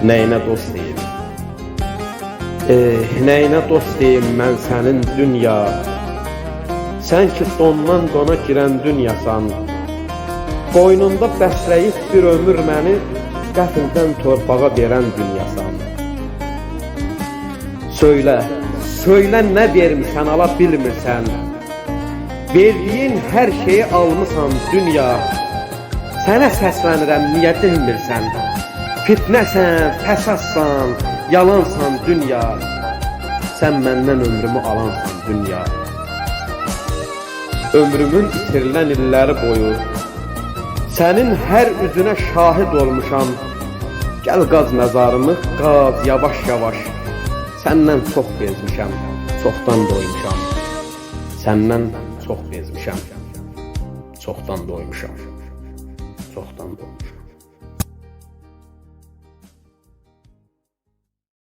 Nəyinə dost deyim? Eh, nəyinə dost deyim mən sənin dünya? Sən ki dondan dona girən dünyasan. Boynunda bəsləyib bir ömür məni qəfildən torpağa verən dünyasan. Söylə, söylə nə vermisən ala bilmirsən. Verdiyin hər şeyi almısan dünya. Sənə səslənirəm niyə dinmirsən? Fitnəsən, fəsadsan, yalansan dünya. Sən məndən ömrümü alansan dünya. Ömrümün itirilən illəri boyu sənin hər üzünə şahid olmuşam. Gəl qaz məzarımı, qaz yavaş-yavaş. Səndən çox bezmişəm, çoxdan doymuşam. Səndən çox bezmişəm. Çoxdan doymuşam. Çoxdan doymuşam.